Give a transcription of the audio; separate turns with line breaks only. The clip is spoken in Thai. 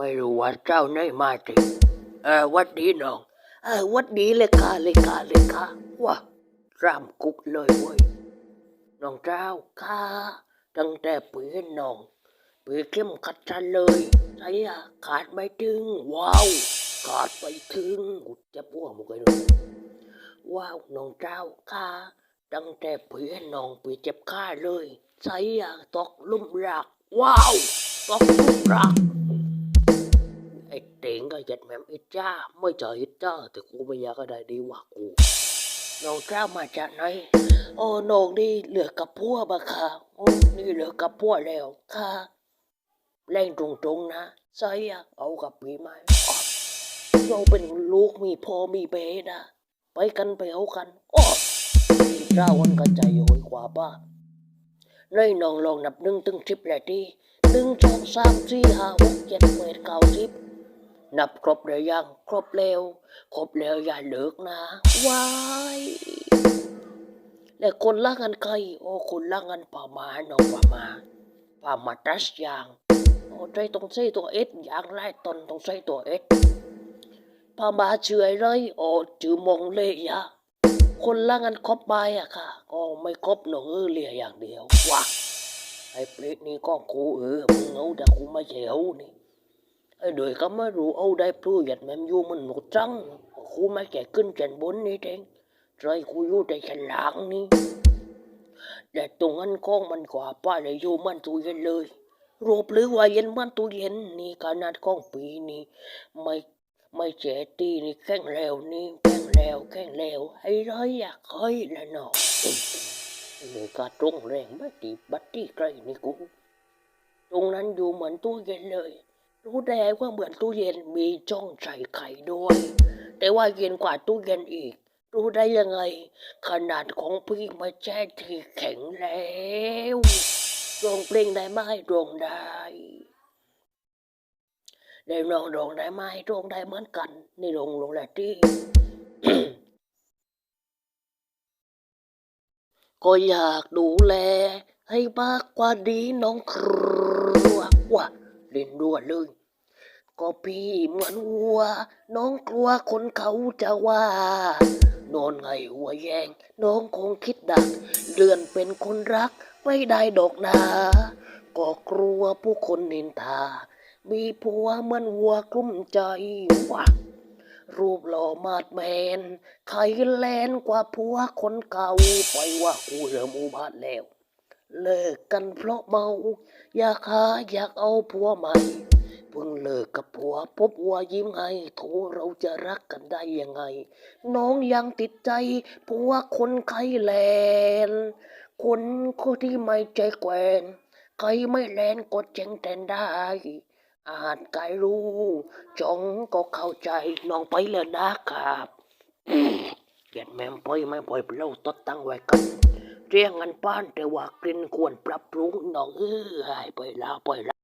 ไม่รู้ว่าเจ้าไหนมาถึงเออวัดดีน้องเออวัดดีเลยค่ะเลยค่ะเลยค่ะว้าร่ำกุกเลยเว้ยน้องเจ้าค่ะตั้งแต่ปีเห็นน้องปีเข้มขัดฉันเลยใช่อะขาดไม่ถึง ว้าวขาดไปถึงกูจะพวกมึงกันเลยว้าวน้องเจ้าค่ะตั้งแต่ปีเห็นน้องปีเจ็บขาเลยใช่อะตกลุ่มรัก ว้าวตกลุ่มรัก เจ็ดแม่มอ้จ้าไม่เจออ้จ้าแต่กูไม่อยากก็ได้ดีกว่ากูน้องเจ้ามาจากไหนโอ้น้องนี่เหลือกับพัวบะค่ะโอ้นี่เหลือกับพัวแล้วค่ะแรงตรงๆนะใส่อะเอากับพี่ไหมเราเป็นลูกมีพ่อมีเบนะไปกันไปเอากันอ๋อไอ้เจ้าวันก็ใจโหยกว่าป้าเลยน้องลองนับหนึ่งถึงสิบเลยดีหนึ่งสองสามสี่ห้าหกเจ็ดแปดเก้าสิบ นับครบหรือยัง ครบแล้ว ครบแล้วอย่าเลิกนะว้ายและคนละงันใครโอ้คนละงันป่ามาน้องป่ามาป่ามาตรัสยางโอ้ใจต้องใส่ตัวเอสอย่างไรตนต้องใส่ตัวเอสป่ามาเฉยเลยโอ้จือมงเลยยะคนละงันครบไปอะค่ะก็ไม่ครบหนูเออเลียอย่างเดียวว้าไอ้เปรตนี่ก็กูเออมึงเอาแต่กูไม่เฉวนี่ ไอ้เด็กก็ไม่รู้เอาได้พลูหยัดแมมยูมันหนกจังคูไม่แก่ขึ้นแก่นบนนี่เองใจคูอยู่แต่แก่นหลังนี่แต่ตรงนั้นข้องมันกว่าป้าเลยอยู่มันตู้เย็นเลยรูปหรือว่าเย็นมันตู้เย็นนี่ขนาดข้องปีนี่ไม่ไม่เจตีนี่แข้งแล้วนี่แข้งแล้วแข้งแล้วไอ้ร้อยอยากเฮ้ยละเนาะเลยก็ตรงแรงไม่ตีบัตตี้ไกลนี่กูตรงนั้นอยู่เหมือนตู้เย็นเลย รู้ได้ว่าเหมือนตู้เย็นมีจ้องใส่ไข่ด้วย แต่ว่าเย็นกว่าตู้เย็นอีก รู้ได้ยังไง ขนาดของพี่ม่ใช่ที่แข็งแล้วรงเพลงได้ไหมรงได้ได้ร้องรองได้ไหมรองได้เหมือนกัน นี่รองรองแหละที่ก็อยากดูแล ให้มากกว่านี้น้องครัวว่าเล่นด้วเลย ก็พี่เหมือนวัว น้องกลัวคนเขาจะว่า นอนไงหัวแยง น้องคงคิดดักเดือนเป็นคนรักไม่ได้ดอกนา ก็กลัวผู้คนนินทา มีผัวเหมือนวัวกลุ้มใจว่ารูปหล่อมาดแมน ใครแลนกว่าผัวคนเก่าปล่อยว่ากูเริ่มอุบาทแล้ว เลิกกันเพราะเมา อยากหาอยากเอาผัวใหม่ เพิ่งเลิกกับผัวพบวัวยิ้มให้โถเราจะรักกันได้ยังไง น้องยังติดใจผัวคนไข้แลน คนคนที่ไม่ใจแกวนใครไม่แลนก็เจงแทนได้ อาจกายรู้จองก็เข้าใจน้องไปแล้วนะครับเกียดแม่มปล่อยไม่ปล่อยเราตดตั้งไว้กันเรียงกันป้านแต่ว่ากลิ่นควรปรับปรุงน้องเอ้ยไปแล้วไปแล้ว